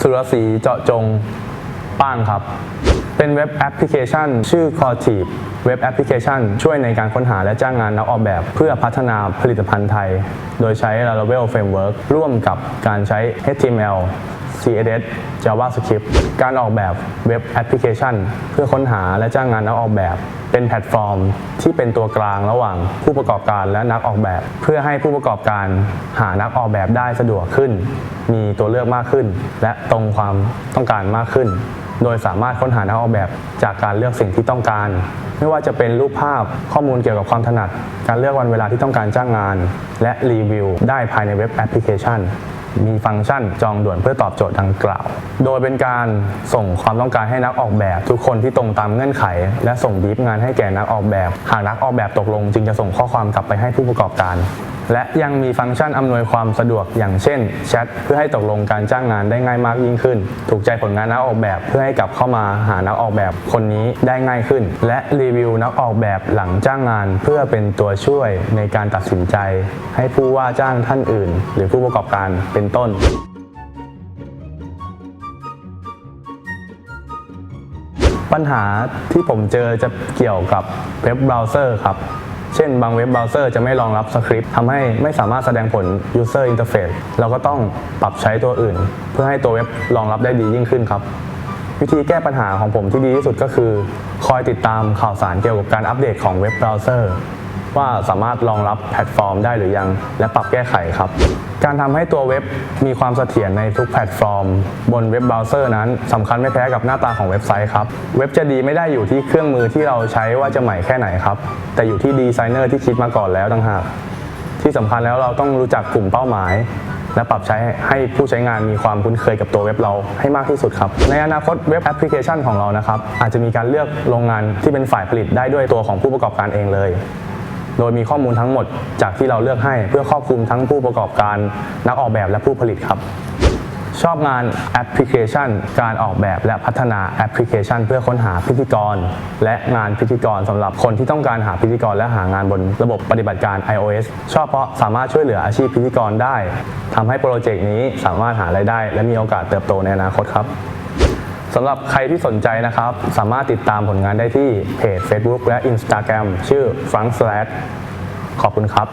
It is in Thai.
สุรศรีเจาะจงป้างครับ เป็นเว็บแอปพลิเคชัน ชื่อ c o r t i v e เว็บแอปพลิเคชัน ช่วยในการค้นหาและจ้างงานนักออกแบบ เพื่อพัฒนาผลิตภัณฑ์ไทย โดยใช้ Laravel Framework ร่วมกับการใช้ HTML CSS JavaScript การออกแบบเว็บแอปพลิเคชัน เพื่อค้นหาและจ้างงานนักออกแบบ เป็นแพลตฟอร์ม ที่เป็นตัวกลางระหว่างผู้ประกอบการและนักออกแบบ เพื่อให้ผู้ประกอบการหานักออกแบบได้สะดวกขึ้น มีตัวเลือกมากขึ้น และตรงความต้องการมากขึ้น โดยสามารถค้นหานักออกแบบจากการเลือกสิ่งที่ต้องการ ไม่ว่าจะเป็นรูปภาพข้อมูลเกี่ยวกับความถนัด การเลือกวันเวลาที่ต้องการจ้างงาน และรีวิว ได้ภายในเว็บแอปพลิเคชันมีฟังก์ชันจองด่วนเพื่อตอบโจทย์ดังกล่าว โดยเป็นการส่งความต้องการให้นักออกแบบ ทุกคนที่ตรงตามเงื่อนไข และส่งบีฟงานให้แก่นักออกแบบ หากนักออกแบบตกลง จึงจะส่งข้อความกลับไปให้ผู้ประกอบการ และยังมีฟังก์ชันอำนวยความสะดวกอย่างเช่นแชทเพื่อให้ตกลงการจ้างงานได้ง่ายมากยิ่งขึ้น ถูกใจผลงานนักออกแบบเพื่อให้กลับเข้ามาหานักออกแบบคนนี้ได้ง่ายขึ้น และรีวิวนักออกแบบหลังจ้างงาน เพื่อเป็นตัวช่วยในการตัดสินใจ ให้ผู้ว่าจ้างท่านอื่น หรือผู้ประกอบการเป็นต้นปัญหาที่ผมเจอจะเกี่ยวกับเว็บเบราว์เซอร์ครับ เช่นบางเว็บเบราว์เซอร์จะไม่รองรับสคริปต์ทำให้ไม่สามารถแสดงผล User Interface เราก็ต้องปรับใช้ตัวอื่น เพื่อให้ตัวเว็บรองรับได้ดียิ่งขึ้นครับวิธีแก้ปัญหาของผมที่ดีที่สุดก็คือ คอยติดตามข่าวสารเกี่ยวกับการอัปเดตของเว็บเบราว์เซอร์ ว่าสามารถรองรับแพลตฟอร์มได้หรือยัง และปรับแก้ไขครับ การทำให้ตัวเว็บมีความเสถียรในทุกแพลตฟอร์ม บนเว็บเบราว์เซอร์นั้นสำคัญไม่แพ้กับหน้าตาของเว็บไซต์ครับ เว็บจะดีไม่ได้อยู่ที่เครื่องมือที่เราใช้ว่าจะใหม่แค่ไหนครับ แต่อยู่ที่ดีไซเนอร์ที่คิดมาก่อนแล้วต่างหากที่สำคัญแล้วเราต้องรู้จักกลุ่มเป้าหมาย และปรับใช้ให้ผู้ใช้งานมีความคุ้นเคยกับตัวเว็บเราให้มากที่สุดครับ ในอนาคตเว็บแอปพลิเคชันของเรานะครับอาจจะมีการเลือกโรงงานที่เป็นฝ่ายผลิตได้ด้วยตัวของผู้ประกอบการเองเลย โดยมีข้อมูลทั้งหมดจากที่เราเลือกให้เพื่อครอบคลุมทั้งผู้ประกอบการนักออกแบบและผู้ผลิตครับ ชอบงานแอปพลิเคชัน การออกแบบและพัฒนาแอปพลิเคชัน เพื่อค้นหาพิธีกร และงานพิธีกรสำหรับคนที่ต้องการหาพิธีกรและหางานบนระบบปฏิบัติการ iOS ชอบเพราะสามารถช่วยเหลืออาชีพพิธีกรได้ทำให้โปรเจกต์นี้สามารถหารายได้ และมีโอกาสเติบโตในอนาคตครับ สำหรับใครที่สนใจนะครับ สามารถติดตามผลงานได้ที่เพจ Facebook และ Instagram ชื่อ Frank Slash ขอบคุณครับ